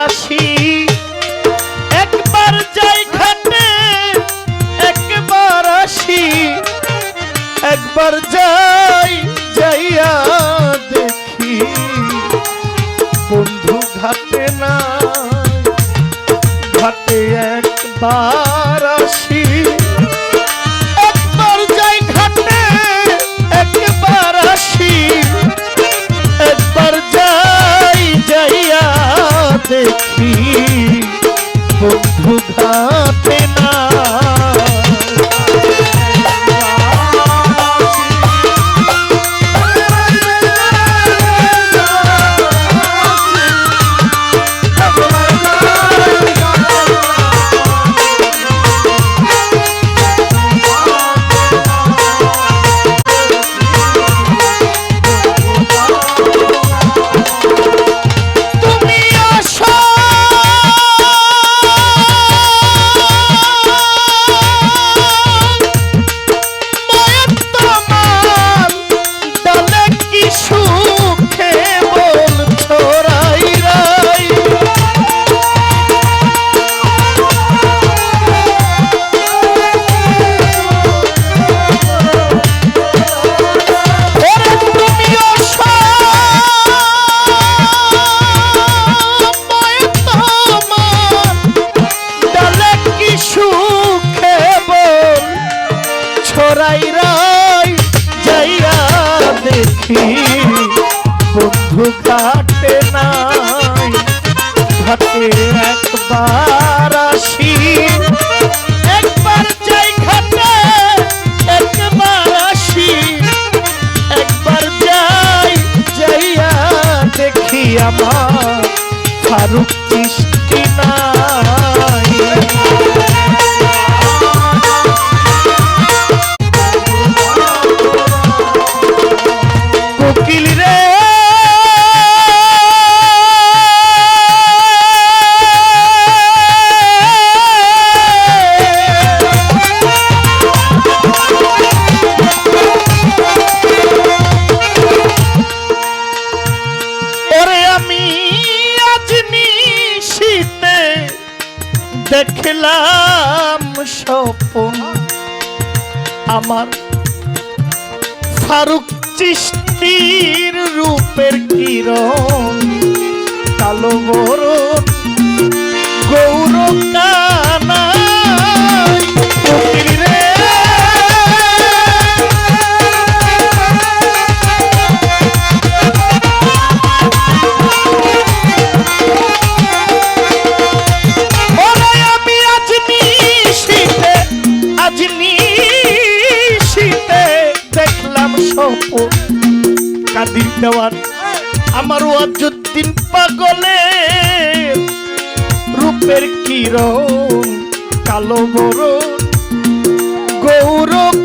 আসি। একবার একবার আসি। একবার যাই যাইয়া দেখি। বন্ধু ঘাটে না ঘাটে একবার দেখলাম স্বপন আমার ফারুক চিষ্টির রূপের কিরণ কালো বরণ কাদির দেওয়ান আমার অযোধ্যিন পাগলে রূপের কিরণ কালো বড় গৌরব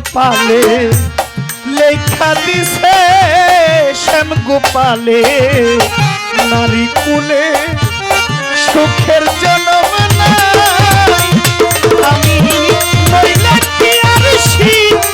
কপালে লেখা দিছে শ্যাম গোপালে। নারী কুলে সুখের জনম নাই। আমি নইলে কি আর শীত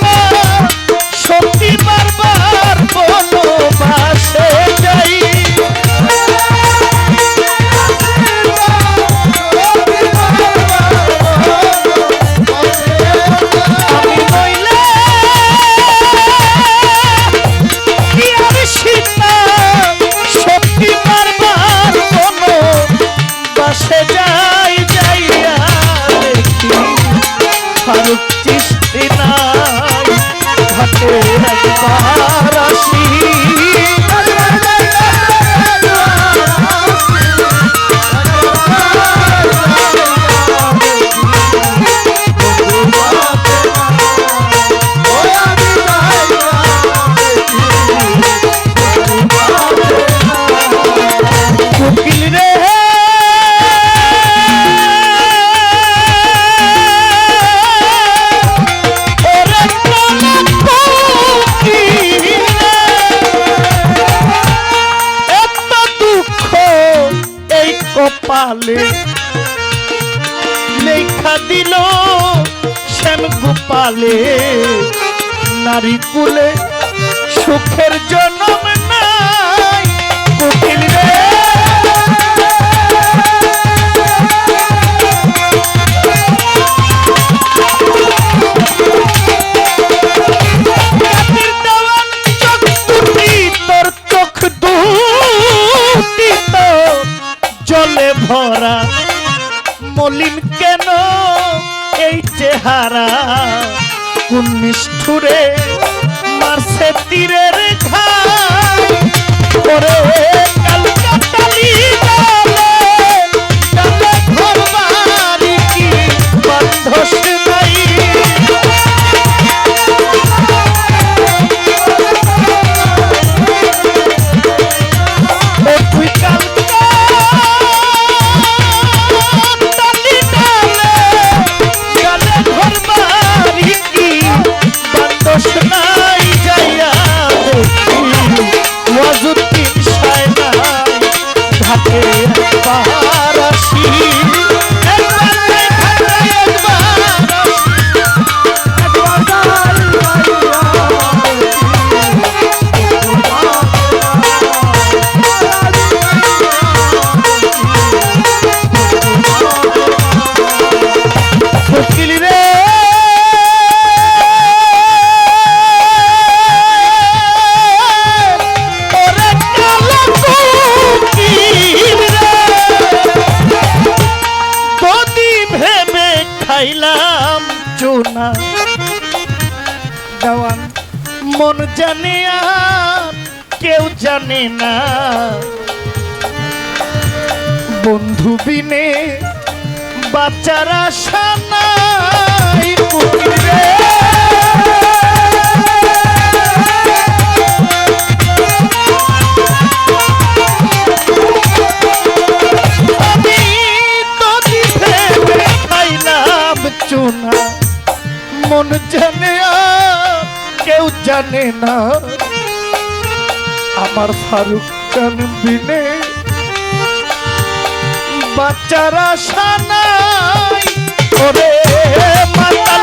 করে গোপালে। লেখা দিল শ্যাম গোপালে। নারী কুলে সুখের জন্মে ছাড়া কোন নিষ্ঠুরে মারছে তীরের মন জানে আর কেউ জানে না। বন্ধু বিনে বাচ্চারা সামনে জানে না। আমার ফারুক খান বিনে বাচ্চারা সানাই ওরে মাতা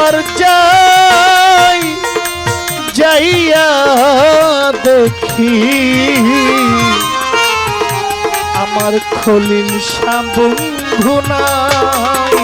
একবার যাই যাইয়া দেখি। আমার খলিল শাবন্ধু নাই।